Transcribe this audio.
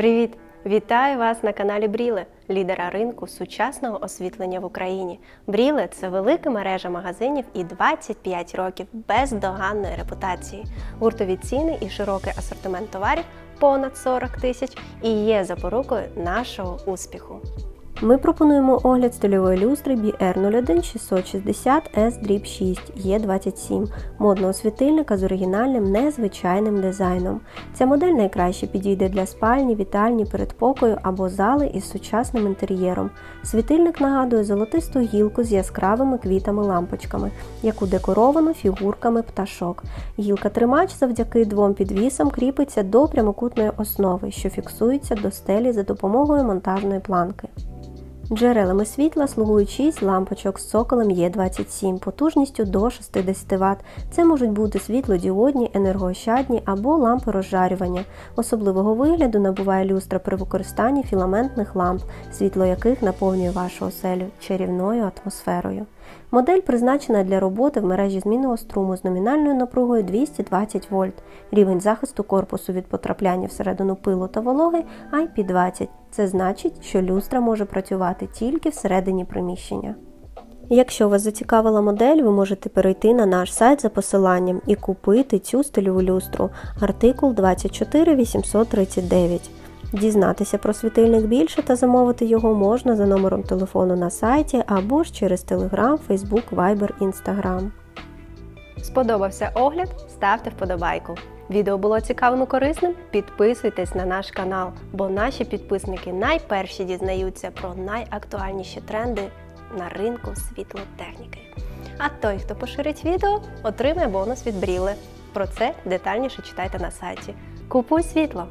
Привіт! Вітаю вас на каналі Бріле, лідера ринку сучасного освітлення в Україні. Бріле це велика мережа магазинів і 25 років бездоганної репутації. Гуртові ціни і широкий асортимент товарів понад 40 тисяч і є запорукою нашого успіху. Ми пропонуємо огляд стильової люстри BR01 660 S Drip 6 E27 модного світильника з оригінальним незвичайним дизайном. Ця модель найкраще підійде для спальні, вітальні, передпокою або зали із сучасним інтер'єром. Світильник нагадує золотисту гілку з яскравими квітами-лампочками, яку декоровано фігурками пташок. Гілка-тримач завдяки двом підвісам кріпиться до прямокутної основи, що фіксується до стелі за допомогою монтажної планки. Джерелами світла слугують 6 лампочок з цоколем Е27 потужністю до 60 Вт. Це можуть бути світлодіодні, енергоощадні або лампи розжарювання. Особливого вигляду набуває люстра при використанні філаментних ламп, світло яких наповнює вашу оселю чарівною атмосферою. Модель призначена для роботи в мережі змінного струму з номінальною напругою 220 вольт. Рівень захисту корпусу від потрапляння всередину пилу та вологи IP20. Це значить, що люстра може працювати тільки всередині приміщення. Якщо вас зацікавила модель, ви можете перейти на наш сайт за посиланням і купити цю стильову люстру артикул 24839. Дізнатися про світильник більше та замовити його можна за номером телефону на сайті або ж через Telegram, Facebook, Viber, Instagram. Сподобався огляд? Ставте вподобайку. Відео було цікавим і корисним? Підписуйтесь на наш канал, бо наші підписники найперші дізнаються про найактуальніші тренди на ринку світлотехніки. А той, хто поширить відео, отримає бонус від Бріле. Про це детальніше читайте на сайті. Купуй світло!